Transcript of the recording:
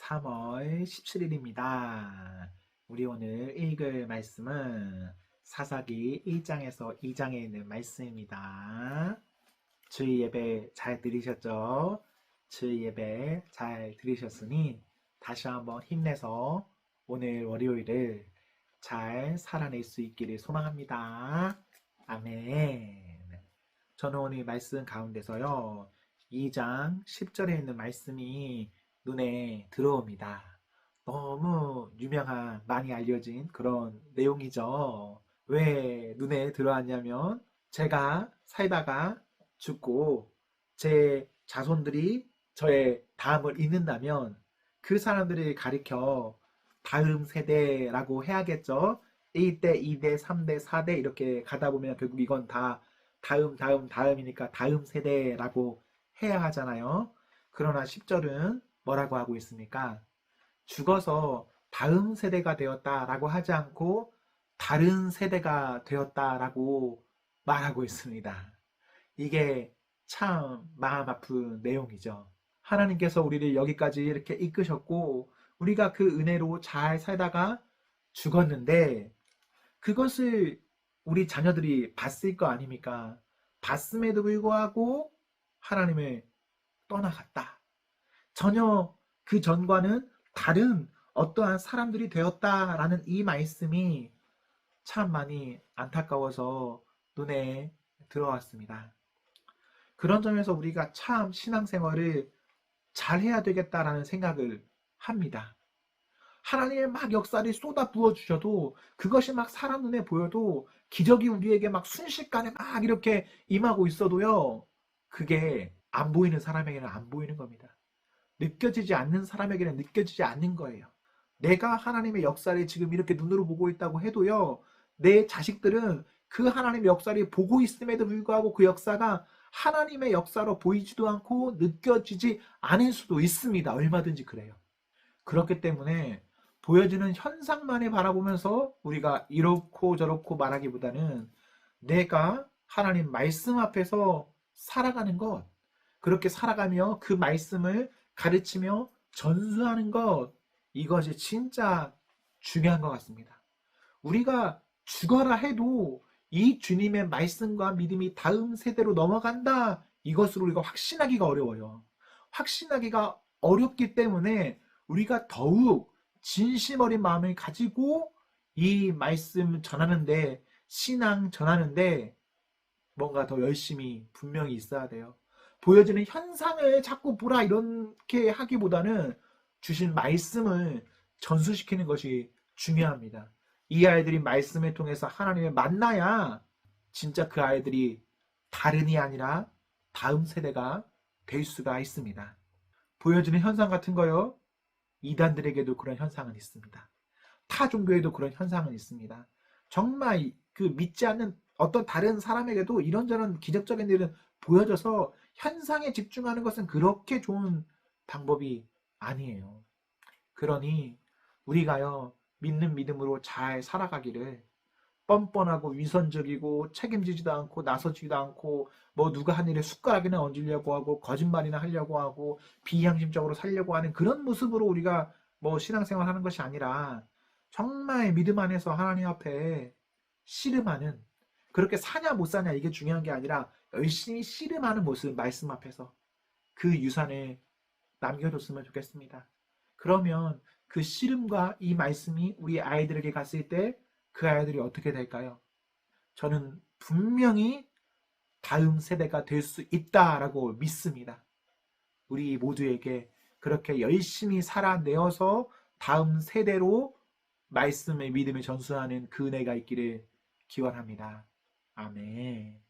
3월 17일입니다. 우리 오늘 읽을 말씀은 사사기 1장에서 2장에 있는 말씀입니다. 주의 예배 잘 들으셨죠? 주의 예배 잘 들으셨으니 다시 한번 힘내서 오늘 월요일을 잘 살아낼 수 있기를 소망합니다. 아멘. 저는 오늘 말씀 가운데서요. 2장 10절에 있는 말씀이 눈에 들어옵니다. 너무 유명한, 많이 알려진 그런 내용이죠. 왜 눈에 들어왔냐면 제가 살다가 죽고 제 자손들이 저의 다음을 잇는다면 그 사람들을 가리켜 다음 세대라고 해야겠죠. 1대, 2대, 3대, 4대 이렇게 가다 보면 결국 이건 다 다음, 다음, 다음이니까 다음 세대라고 해야 하잖아요. 그러나 10절은 뭐라고 하고 있습니까? 죽어서 다음 세대가 되었다라고 하지 않고 다른 세대가 되었다라고 말하고 있습니다. 이게 참 마음 아픈 내용이죠. 하나님께서 우리를 여기까지 이렇게 이끄셨고 우리가 그 은혜로 잘 살다가 죽었는데 그것을 우리 자녀들이 봤을 거 아닙니까? 봤음에도 불구하고 하나님을 떠나갔다. 전혀 그 전과는 다른 어떠한 사람들이 되었다라는 이 말씀이 참 많이 안타까워서 눈에 들어왔습니다. 그런 점에서 우리가 참 신앙생활을 잘 해야 되겠다라는 생각을 합니다. 하나님의 막 역사를 쏟아 부어 주셔도 그것이 막 사람 눈에 보여도 기적이 우리에게 막 순식간에 막 이렇게 임하고 있어도요. 그게 안 보이는 사람에게는 안 보이는 겁니다. 느껴지지 않는 사람에게는 느껴지지 않는 거예요. 내가 하나님의 역사를 지금 이렇게 눈으로 보고 있다고 해도요. 내 자식들은 그 하나님의 역사를 보고 있음에도 불구하고 그 역사가 하나님의 역사로 보이지도 않고 느껴지지 않을 수도 있습니다. 얼마든지 그래요. 그렇기 때문에 보여지는 현상만을 바라보면서 우리가 이렇고 저렇고 말하기보다는 내가 하나님 말씀 앞에서 살아가는 것, 그렇게 살아가며 그 말씀을 가르치며 전수하는 것, 이것이 진짜 중요한 것 같습니다. 우리가 죽어라 해도 이 주님의 말씀과 믿음이 다음 세대로 넘어간다. 이것으로 우리가 확신하기가 어려워요. 확신하기가 어렵기 때문에 우리가 더욱 진심 어린 마음을 가지고 이 말씀 전하는데, 신앙 전하는데 뭔가 더 열심히 분명히 있어야 돼요. 보여지는 현상을 자꾸 보라 이렇게 하기보다는 주신 말씀을 전수시키는 것이 중요합니다. 이 아이들이 말씀을 통해서 하나님을 만나야 진짜 그 아이들이 다른이 아니라 다음 세대가 될 수가 있습니다. 보여지는 현상 같은 거요. 이단들에게도 그런 현상은 있습니다. 타 종교에도 그런 현상은 있습니다. 정말 그 믿지 않는 어떤 다른 사람에게도 이런저런 기적적인 일은 보여져서 현상에 집중하는 것은 그렇게 좋은 방법이 아니에요. 그러니 우리가요, 믿는 믿음으로 잘 살아가기를 뻔뻔하고 위선적이고 책임지지도 않고 나서지도 않고 뭐 누가 한 일에 숟가락이나 얹으려고 하고 거짓말이나 하려고 하고 비양심적으로 살려고 하는 그런 모습으로 우리가 뭐 신앙생활 하는 것이 아니라 정말 믿음 안에서 하나님 앞에 씨름하는 그렇게 사냐 못 사냐 이게 중요한 게 아니라 열심히 씨름하는 모습 말씀 앞에서 그 유산을 남겨줬으면 좋겠습니다. 그러면 그 씨름과 이 말씀이 우리 아이들에게 갔을 때 그 아이들이 어떻게 될까요? 저는 분명히 다음 세대가 될 수 있다라고 믿습니다. 우리 모두에게 그렇게 열심히 살아내어서 다음 세대로 말씀의 믿음을 전수하는 그 은혜가 있기를 기원합니다. 아멘.